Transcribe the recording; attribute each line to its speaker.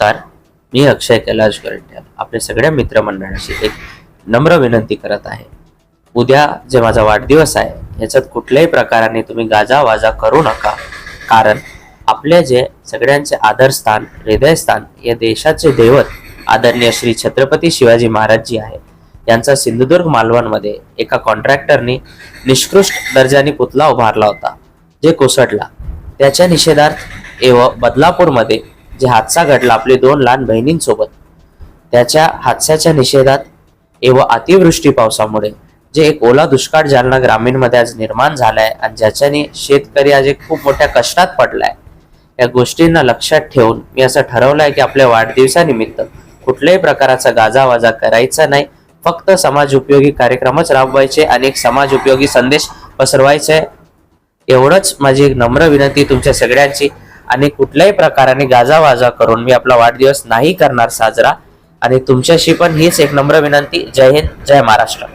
Speaker 1: नमस्कार. मी अक्षय कैलाश गरट्याल. आपल्या सगळ्या मित्रमंडळाशी एक नम्र विनंती करत आहे. उद्या जे माझा वाढदिवस आहे याच्यात कुठल्याही प्रकाराने तुम्ही गाजावाजा करू नका. कारण आपले जे सगळ्यांचे आदरस्थान हृदयस्थान या देशाचे दैवत आदरणीय श्री छत्रपती शिवाजी महाराजजी आहे यांचा सिंधुदुर्ग मालवणमध्ये एका कॉन्ट्रॅक्टरने निष्कृष्ट दर्जाने पुतला उभारला होता जे कोसळला. त्याच्या निषेधार्थ एव बदलापूरमध्ये जे हादसा घडला आपली दोन लहान बहिणींसोबत त्याच्या हादस्याच्या निषेधात एव अतिवृष्टी पावसामुळे जे एक ओला दुष्काळ जालना ग्रामीणमध्ये आज निर्माण झालाय आणि ज्याच्याने शेतकरी आज एक खूप मोठ्या कष्टात पडलाय या गोष्टींना लक्षात ठेवून मी असं ठरवलंय की आपल्या वाढदिवसानिमित्त कुठल्याही प्रकाराचा गाजावाजा करायचा नाही. फक्त समाज उपयोगी कार्यक्रमच राबवायचे आणि एक समाज उपयोगी संदेश पसरवायचे. एवढंच माझी एक नम्र विनंती तुमच्या सगळ्यांची. आणि कुठल्याही प्रकाराने गाजावाजा करून मी आपला वाढदिवस नाही करणार साजरा. आणि तुमच्याशी पण हीच एक नम्र विनंती. जय हिंद जय महाराष्ट्र.